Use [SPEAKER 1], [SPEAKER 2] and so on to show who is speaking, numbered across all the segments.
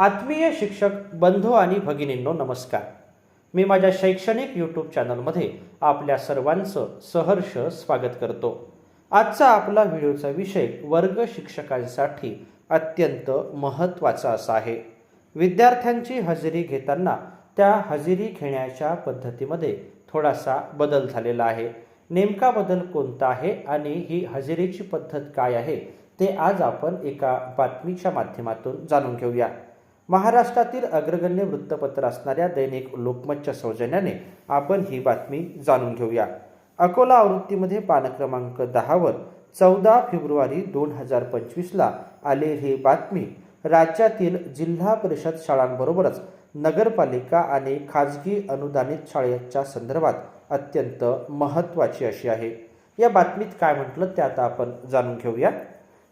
[SPEAKER 1] आत्मीय शिक्षक बंधू आणि भगिनींनो नमस्कार. मी माझ्या शैक्षणिक यूट्यूब चॅनलमध्ये आपल्या सर्वांचं सहर्ष स्वागत करतो. आजचा आपला व्हिडिओचा विषय वर्ग शिक्षकांसाठी अत्यंत महत्त्वाचा असा आहे. विद्यार्थ्यांची हजेरी घेताना त्या हजेरी घेण्याच्या पद्धतीमध्ये थोडासा बदल झालेला आहे. नेमका बदल कोणता आहे आणि ही हजेरीची पद्धत काय आहे ते आज आपण एका बातमीच्या माध्यमातून जाणून घेऊया. महाराष्ट्रातील अग्रगण्य वृत्तपत्र असणाऱ्या दैनिक लोकमतच्या सौजन्याने आपण ही बातमी जाणून घेऊया. अकोला आवृत्तीमध्ये पानक्रमांक दहावर चौदा फेब्रुवारी दोन हजार पंचवीसला आलेली ही बातमी राज्यातील जिल्हा परिषद शाळांबरोबरच नगरपालिका आणि खाजगी अनुदानित शाळेच्या संदर्भात अत्यंत महत्त्वाची अशी आहे. या बातमीत काय म्हटलं ते आता आपण जाणून घेऊया.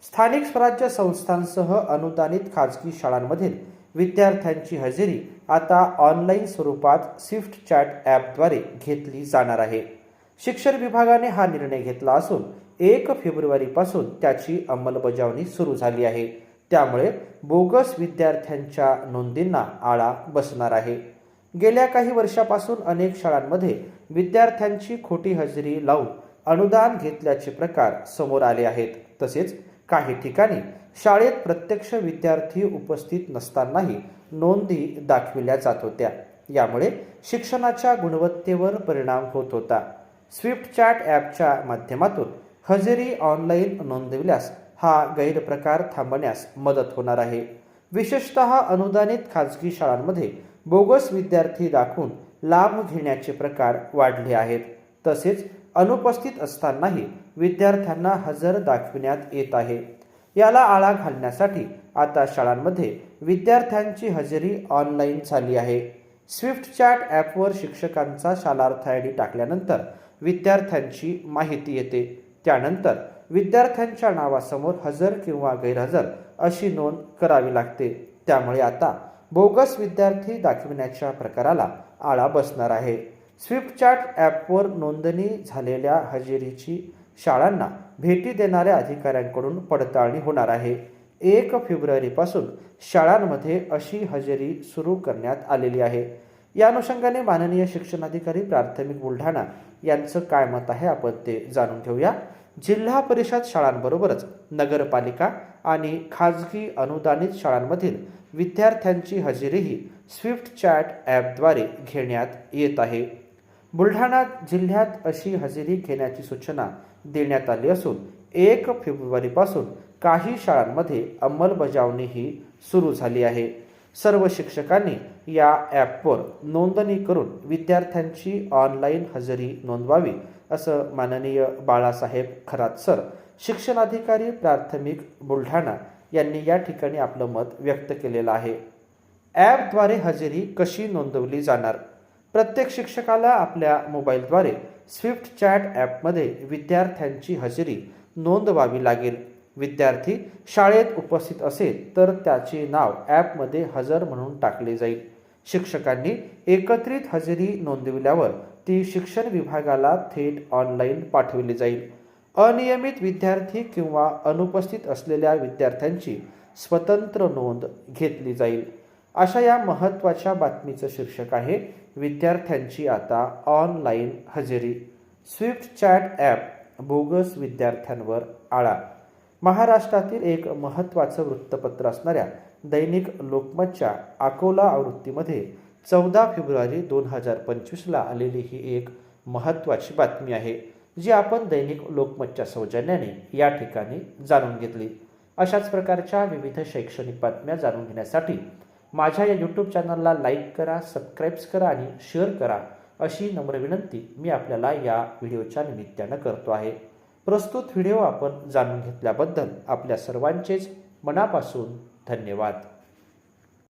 [SPEAKER 1] स्थानिक स्वराज्य संस्थांसह अनुदानित खाजगी शाळांमधील विद्यार्थ्यांची हजेरी आता ऑनलाईन स्वरूपात स्विफ्ट चॅट ॲपद्वारे घेतली जाणार आहे. शिक्षण विभागाने हा निर्णय घेतला असून एक फेब्रुवारीपासून त्याची अंमलबजावणी सुरू झाली आहे. त्यामुळे बोगस विद्यार्थ्यांच्या नोंदींना आळा बसणार आहे. गेल्या काही वर्षापासून अनेक शाळांमध्ये विद्यार्थ्यांची खोटी हजेरी लावून अनुदान घेतल्याचे प्रकार समोर आले आहेत. तसेच काही ठिकाणी शाळेत प्रत्यक्ष विद्यार्थी उपस्थित नसतानाही नोंदी दाखविल्या जात होत्या. यामुळे शिक्षणाच्या गुणवत्तेवर परिणाम होत होता. स्विफ्ट चॅट ॲपच्या माध्यमातून हजेरी ऑनलाईन नोंदविल्यास हा गैरप्रकार थांबण्यास मदत होणार आहे. विशेषत अनुदानित खाजगी शाळांमध्ये बोगस विद्यार्थी दाखवून लाभ घेण्याचे प्रकार वाढले आहेत. तसेच अनुपस्थित असतानाही विद्यार्थ्यांना हजर दाखविण्यात येत आहे. याला आळा घालण्यासाठी आता शाळांमध्ये विद्यार्थ्यांची हजेरी ऑनलाईन झाली आहे. स्विफ्ट चॅट ॲपवर शिक्षकांचा शालार्थ आय डी टाकल्यानंतर विद्यार्थ्यांची माहिती येते. त्यानंतर विद्यार्थ्यांच्या नावासमोर हजर किंवा गैरहजर अशी नोंद करावी लागते. त्यामुळे आता बोगस विद्यार्थी दाखविण्याच्या प्रकाराला आळा बसणार आहे. स्विफ्ट चॅट ॲपवर नोंदणी झालेल्या हजेरीची शाळांना भेटी देणाऱ्या अधिकाऱ्यांकडून पडताळणी होणार आहे. एक फेब्रुवारीपासून शाळांमध्ये अशी हजेरी सुरू करण्यात आलेली आहे. या अनुषंगाने माननीय शिक्षणाधिकारी प्राथमिक बुलढाणा यांचं काय मत आहे आपण ते जाणून घेऊया. जिल्हा परिषद शाळांबरोबरच नगरपालिका आणि खाजगी अनुदानित शाळांमधील विद्यार्थ्यांची हजेरीही स्विफ्ट चॅट ॲपद्वारे घेण्यात येत आहे. बुलढाणा जिल्ह्यात अशी हजेरी घेण्याची सूचना देण्यात आली असून एक फेब्रुवारीपासून काही शाळांमध्ये अंमलबजावणीही सुरू झाली आहे. सर्व शिक्षकांनी या ॲपवर नोंदणी करून विद्यार्थ्यांची ऑनलाईन हजेरी नोंदवावी असं माननीय बाळासाहेब खरात सर शिक्षणाधिकारी प्राथमिक बुलढाणा यांनी या ठिकाणी आपलं मत व्यक्त केलेलं आहे. ॲपद्वारे हजेरी कशी नोंदवली जाणार? प्रत्येक शिक्षकाला आपल्या मोबाईलद्वारे स्विफ्ट चॅट ॲपमध्ये विद्यार्थ्यांची हजेरी नोंदवावी लागेल. विद्यार्थी शाळेत उपस्थित असेल तर त्याचे नाव ॲपमध्ये हजर म्हणून टाकले जाईल. शिक्षकांनी एकत्रित हजेरी नोंदविल्यावर ती शिक्षण विभागाला थेट ऑनलाईन पाठवली जाईल. अनियमित विद्यार्थी किंवा अनुपस्थित असलेल्या विद्यार्थ्यांची स्वतंत्र नोंद घेतली जाईल. अशा या महत्त्वाच्या बातमीचं शीर्षक आहे विद्यार्थ्यांची आता ऑनलाईन हजेरी. स्विफ्ट चॅट ॲप बोगस विद्यार्थ्यांवर आळा. महाराष्ट्रातील एक महत्त्वाचं वृत्तपत्र असणाऱ्या दैनिक लोकमतच्या अकोला आवृत्तीमध्ये चौदा फेब्रुवारी दोन हजार पंचवीसला आलेली ही एक महत्त्वाची बातमी आहे जी आपण दैनिक लोकमतच्या सौजन्याने या ठिकाणी जाणून घेतली. अशाच प्रकारच्या विविध शैक्षणिक बातम्या जाणून घेण्यासाठी माझ्या या यूट्यूब चॅनलला लाईक करा सबस्क्राईब्स करा आणि शेअर करा अशी नम्र विनंती मी आपल्याला या व्हिडिओच्या निमित्तानं करतो आहे. प्रस्तुत व्हिडिओ आपण जाणून घेतल्याबद्दल आपल्या सर्वांचेच मनापासून धन्यवाद.